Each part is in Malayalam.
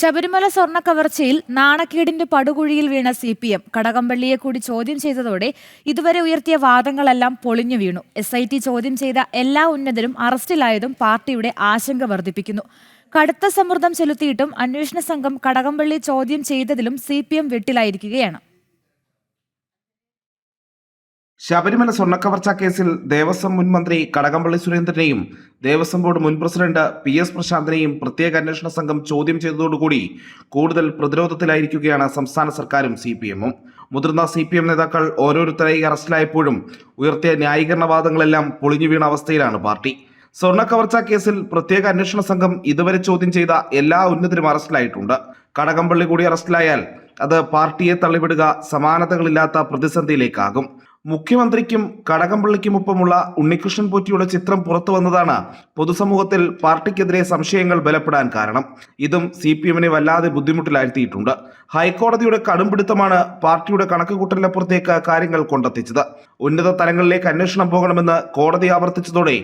ശബരിമല സ്വർണ കവർച്ചയിൽ നാണക്കേടിന്റെ പടുകുഴിയിൽ വീണ സി പി എം. കടകംപള്ളിയെ കൂടി ചോദ്യം ചെയ്തതോടെ ഇതുവരെ ഉയർത്തിയ വാദങ്ങളെല്ലാം പൊളിഞ്ഞു വീണു. എസ് ഐ ടി ചോദ്യം ചെയ്ത എല്ലാ ഉന്നതരും അറസ്റ്റിലായതും പാർട്ടിയുടെ ആശങ്ക വർദ്ധിപ്പിക്കുന്നു. കടുത്ത സമ്മർദ്ദം ചെലുത്തിയിട്ടും അന്വേഷണ സംഘം കടകംപള്ളി ചോദ്യം ചെയ്തതിലും സി പി എം വെട്ടിലായിരിക്കുകയാണ്. ശബരിമല സ്വർണക്കവർച്ചാ കേസിൽ ദേവസ്വം മുൻ മന്ത്രി കടകംപള്ളി സുരേന്ദ്രനെയും ദേവസ്വം ബോർഡ് മുൻ പ്രസിഡന്റ് പി എസ് പ്രശാന്തിനെയും പ്രത്യേക അന്വേഷണ സംഘം ചോദ്യം ചെയ്തതോടുകൂടി കൂടുതൽ പ്രതിരോധത്തിലായിരിക്കുകയാണ് സംസ്ഥാന സർക്കാരും സി പി എമ്മും. മുതിർന്ന സി പി എം നേതാക്കൾ ഓരോരുത്തരായി അറസ്റ്റിലായപ്പോഴും ഉയർത്തിയ ന്യായീകരണവാദങ്ങളെല്ലാം പൊളിഞ്ഞു വീണ അവസ്ഥയിലാണ് പാർട്ടി. സ്വർണക്കവർച്ചാ കേസിൽ പ്രത്യേക അന്വേഷണ സംഘം ഇതുവരെ ചോദ്യം ചെയ്ത എല്ലാ ഉന്നതരും അറസ്റ്റിലായിട്ടുണ്ട്. കടകംപള്ളി കൂടി അറസ്റ്റിലായാൽ അത് പാർട്ടിയെ തള്ളിവിടുക സമാനതകളില്ലാത്ത പ്രതിസന്ധിയിലേക്കാകും. മുഖ്യമന്ത്രിക്കും കടകംപള്ളിക്കുമൊപ്പമുള്ള ഉണ്ണികൃഷ്ണൻ പോറ്റിയുടെ ചിത്രം പുറത്തു വന്നതാണ് പൊതുസമൂഹത്തിൽ പാർട്ടിക്കെതിരെ സംശയങ്ങൾ ബലപ്പെടാൻ കാരണം. ഇതും സി പി എമ്മിനെ വല്ലാതെ ബുദ്ധിമുട്ടിലാഴ്ത്തിയിട്ടുണ്ട്. ഹൈക്കോടതിയുടെ കടുംപിടുത്തമാണ് പാർട്ടിയുടെ കണക്കുകൂട്ടലിനപ്പുറത്തേക്ക് കാര്യങ്ങൾ കൊണ്ടെത്തിച്ചത്. ഉന്നത തലങ്ങളിലേക്ക് അന്വേഷണം പോകണമെന്ന് കോടതി ആവർത്തിച്ചതോടെ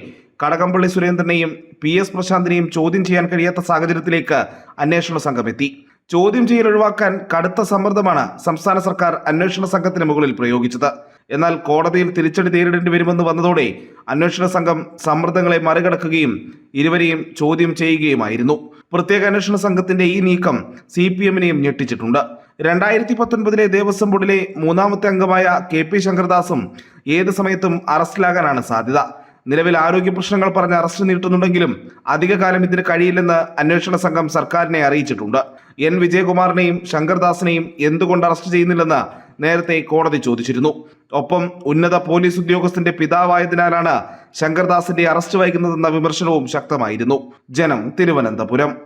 കടകംപള്ളി സുരേന്ദ്രനെയും പി എസ് പ്രശാന്തിനെയും ചോദ്യം ചെയ്യാൻ കഴിയാത്ത സാഹചര്യത്തിലേക്ക് അന്വേഷണ സംഘം എത്തി. ചോദ്യം ചെയ്യൽ ഒഴിവാക്കാൻ കടുത്ത സമ്മർദ്ദമാണ് സംസ്ഥാന സർക്കാർ അന്വേഷണ സംഘത്തിന് മുകളിൽ പ്രയോഗിച്ചത്. എന്നാൽ കോടതിയിൽ തിരിച്ചടി നേരിടേണ്ടി വരുമെന്ന് വന്നതോടെ അന്വേഷണ സംഘം സമ്മർദ്ദങ്ങളെ മറികടക്കുകയും ഇരുവരെയും ചോദ്യം ചെയ്യുകയുമായിരുന്നു. പ്രത്യേക അന്വേഷണ സംഘത്തിന്റെ ഈ നീക്കം സി പി എമ്മിനെയും ഞെട്ടിച്ചിട്ടുണ്ട്. രണ്ടായിരത്തി പത്തൊൻപതിലെ ദേവസ്വം ബോർഡിലെ മൂന്നാമത്തെ അംഗമായ കെ പി ശങ്കർദാസും ഏത് സമയത്തും അറസ്റ്റിലാകാനാണ് സാധ്യത. നിലവിൽ ആരോഗ്യ പ്രശ്നങ്ങൾ പറഞ്ഞ് അറസ്റ്റ് നീട്ടുന്നുണ്ടെങ്കിലും അധികകാലം ഇതിന് കഴിയില്ലെന്ന് അന്വേഷണ സംഘം സർക്കാരിനെ അറിയിച്ചിട്ടുണ്ട്. എൻ വിജയകുമാറിനെയും ശങ്കർദാസിനെയും എന്തുകൊണ്ട് അറസ്റ്റ് ചെയ്യുന്നില്ലെന്ന് നേരത്തെ കോടതി ചോദിച്ചിരുന്നു. ഒപ്പം ഉന്നത പോലീസ് ഉദ്യോഗസ്ഥന്റെ പിതാവായതിനാലാണ് ശങ്കർദാസിന്റെ അറസ്റ്റ് വൈകുന്നതെന്ന വിമർശനവും ശക്തമായിരുന്നു. ജനം തിരുവനന്തപുരം.